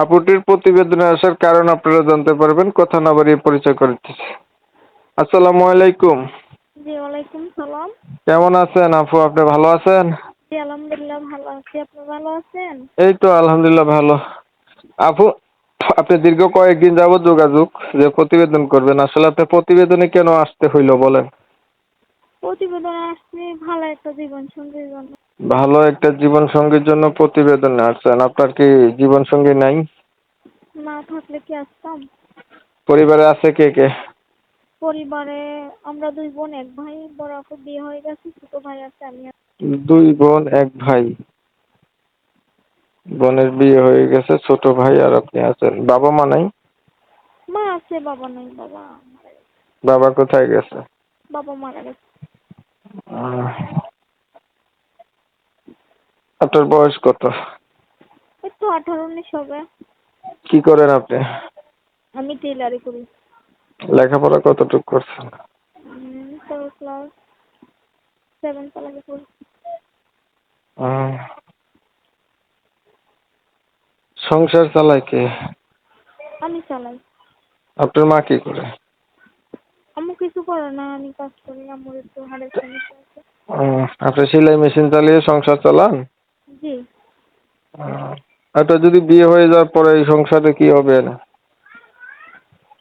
আপুটির প্রতিবেদনে আসার কারণ আপনারা জানতে পারবেন কথা না বাড়িয়ে পরিচয় করে দিচ্ছি। আসসালামু আলাইকুম। জি ওয়ালাইকুম সালাম। কেমন আছেন আপু? আপনি ভালো আছেন? জি আলহামদুলিল্লাহ ভালো আছি। আপনি ভালো আছেন? এই তো আলহামদুলিল্লাহ ভালো। আপু আপনি দীর্ঘ কয়েকদিন যাবত যোগাযোগ যে প্রতিবেদন করবেন আসলে আপনার প্রতিবেদনে কেন আসতে হইল বলেন? প্রতিবেদন আসছে ভালো একটা জীবন সঙ্গীর জন্য। ভালো একটা জীবন সঙ্গীর জন্য প্রতিবেদনে আসছেন। আপনার কি জীবন সঙ্গী নাই? না থাকলে কি আসতাম? পরিবারে আছে কে কে? পরিবারে আমরা দুই বোন এক ভাই বড় আপু বিয়ে হয়ে গেছে ছোট ভাই আছে আমি। দুই বোন এক ভাই। বোনের বিয়ে হয়ে গেছে ছোট ভাই আর আপনি আছেন। বাবা মা নাই? মা আছে বাবা নাই বাবা বাবা কোথায় গেছে? বাবা মারা গেছে। আপনার বয়স কত? এই তো আঠারো উনিশ হবে। কি করেন আপনি? আমি টেলারি করি। লেখাপড়া কতটুকু করছেন? সেভেন ক্লাস সেভেন ক্লাসে পড়ি। আহ, সংসার চালায় কে? আমি চালাই। আপনার মা কি করে? আম্মু কিছু করে না আমি কাজ করি আম্মুর একটু হাড়ের সমস্যা আছে। আহ, আপনি সেলাই মেশিন চালিয়ে সংসার চালান? আপনার যদি বিয়ে হয়ে যাওয়ার পরে এই সংসারে কি হবে না?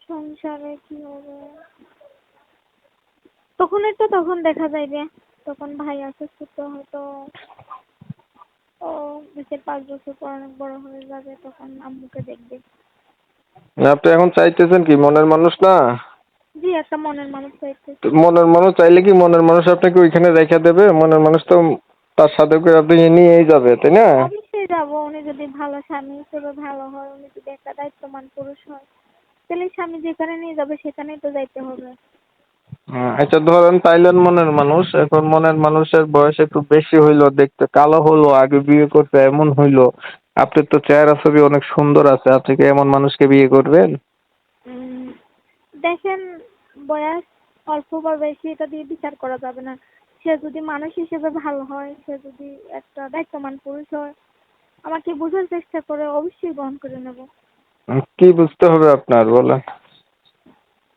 সংসারে কি হবে? তখন একটু তখন দেখা যাইবে। তখন ভাই আছে ছোট হয়তো ও বিশের পাঁচ বছর পর অনেক বড় হয়ে যাবে তখন আম্মুকে দেখবে। আপনি এখন চাইতেছেন কি মনের মানুষ না? জি একটা মনের মানুষ চাইতে মনের মানুষ চাইলে কি মনের মানুষ আপনাকে ওইখানে রেখে দেবে? মনের মানুষ তো তার সাথে করে আপনি নিয়েই যাবে তাই না? যাব উনি যদি ভালো স্বামী হিসেবে ভালো হয় উনি যদি একটা দায়িত্বমান পুরুষ হয় তাহলে স্বামী যেখানে নিয়ে যাবে সেখানেই তো যাইতে হবে। হ্যাঁ, আচ্ছা ধরেন তাইলেন মনের মানুষ এখন মনের মানুষের বয়স একটু বেশি হইল দেখতে কালো হলো আগে বিয়ে করতে এমন হইল আপনার তো চেহারা ছবি অনেক সুন্দর আছে আপনি কি এমন মানুষকে বিয়ে করবেন? দেখেন বয়স অল্প বা বেশি এটা দিয়ে বিচার করা যাবে না। সে যদি মানুষ হিসেবে ভালো হয় সে যদি একটা দায়িত্বমান পুরুষ হয় আমাকে বোঝার চেষ্টা করে অবশ্যই গ্রহণ করে নেব। কি বুঝতে হবে আপনার বলেন।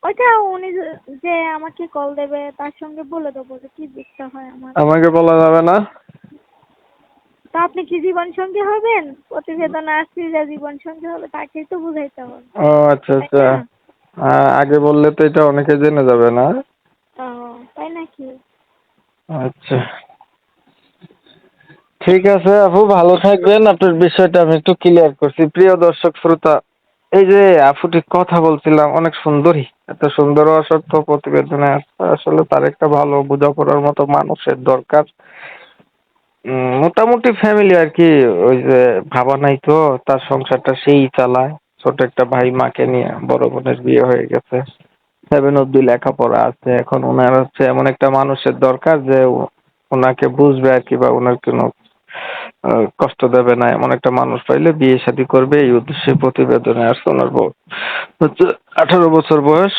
ওইটা উনি যে- আমাকে কল দেবে তার সঙ্গে বলে দেবো যে কি বুঝতে হয় আমার। আমাকে বলা যাবে না? তা আপনি কি জীবন সঙ্গী হবেন? প্রতিবেদনে আসছি যে জীবন সঙ্গী হবে তাকেই তো বুঝাইতে হবে। ও আচ্ছা আচ্ছা। আগে বললে তো এটা অনেকে জেনে যাবে না? তাই নাকি? আচ্ছা। ঠিক আছে, আপু, ভালো থাকবেন। আপনার বিষয়টা আমি একটু ক্লিয়ার করছি। প্রিয় দর্শক, শ্রোতা, এই যে আপুটি কথা বলছিলাম, অনেক সুন্দরী। এত সুন্দর সত্ত্বেও প্রতিবেদনে আসলে তার একটা ভালো বোঝাপড়ার মতো মানুষের দরকার। মোটামুটি ফ্যামিলি আর কি, ওই যে ভাবা নাই তো, তার সংসারটা সেই চালায়। ছোট একটা ভাই মাকে নিয়ে বড় বোনের বিয়ে হয়ে গেছে। সেভেন অব্দি লেখাপড়া আছে। এখন ওনার হচ্ছে এমন একটা মানুষের দরকার যে ওনাকে বুঝবে আর কি বা ওনার কোনো কষ্ট দেবে না এমন একটা মানুষ পাইলে বিয়ে শাদী করবে, এই উদ্দেশ্যে প্রতিবেদনে আসছে ওনার বউ। হচ্ছে আঠারো বছর বয়স।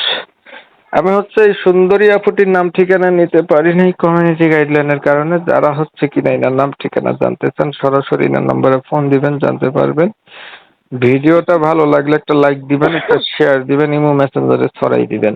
আমি হচ্ছে এই সুন্দরী আপুটির নাম ঠিকানা নিতে পারি নাই কমিউনিটি গাইডলাইনের কারণে। যারা হচ্ছে কিনা এনার নাম ঠিকানা জানতে চান, সরাসরি এনার নম্বরে ফোন দিবেন, জানতে পারবেন। ভিডিওটা ভালো লাগলে একটা লাইক দিবেন, একটা শেয়ার দিবেন, ইমো মেসেঞ্জারে ছড়াই দিবেন।